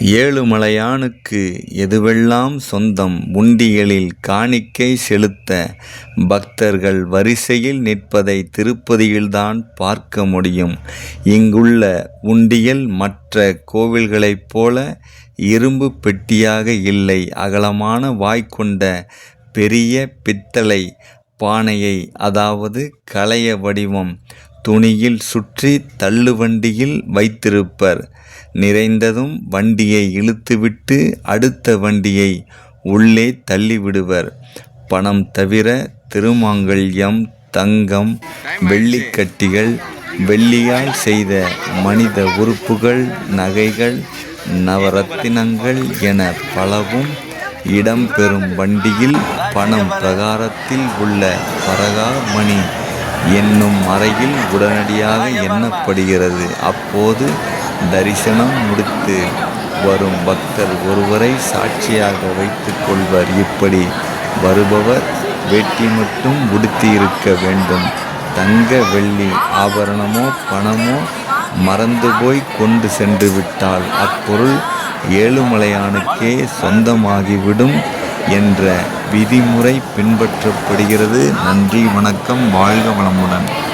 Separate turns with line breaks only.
ஏழுமலையானுக்கு எதுவெல்லாம் சொந்தம் உண்டியலில் காணிக்கை செலுத்த பக்தர்கள் வரிசையில் நிற்பதை திருப்பதியில்தான் பார்க்க முடியும். இங்குள்ள உண்டியல் மற்ற கோவில்களைப் போல இரும்பு பெட்டியாக இல்லை அகலமான வாய்க்கொண்ட பெரிய பித்தளை பானையை அதாவது கலைய வடிவம் துணியில் சுற்றி தள்ளுவண்டியில் வைத்திருப்பர். நிறைந்ததும் வண்டியை இழுத்துவிட்டு அடுத்த வண்டியை உள்ளே தள்ளிவிடுவர். பணம் தவிர திருமாங்கல்யம் தங்கம் வெள்ளிக்கட்டிகள் வெள்ளியால் செய்த மனித உறுப்புகள் நகைகள் நவரத்தினங்கள் என பலவும் இடம் பெறும் வண்டியில் பணம் பிரகாரத்தில் உள்ள பரகா மணி என்னும் அறையில் உடனடியாக எண்ணப்படுகிறது. அப்போது தரிசனம் முடித்து வரும் பக்தர் ஒருவரை சாட்சியாக வைத்துக் கொள்வர். இப்படி வருபவர் வேட்டி மட்டும் உடுத்தியிருக்க வேண்டும். தங்க வெள்ளி ஆபரணமோ பணமோ மறந்து போய் கொண்டு சென்றுவிட்டால் அப்பொருள் ஏழுமலையானுக்கே சொந்தமாகிவிடும் என்ற விதிமுறை பின்பற்றப்படுகிறது. நன்றி வணக்கம் வாழ்க வளமுடன்.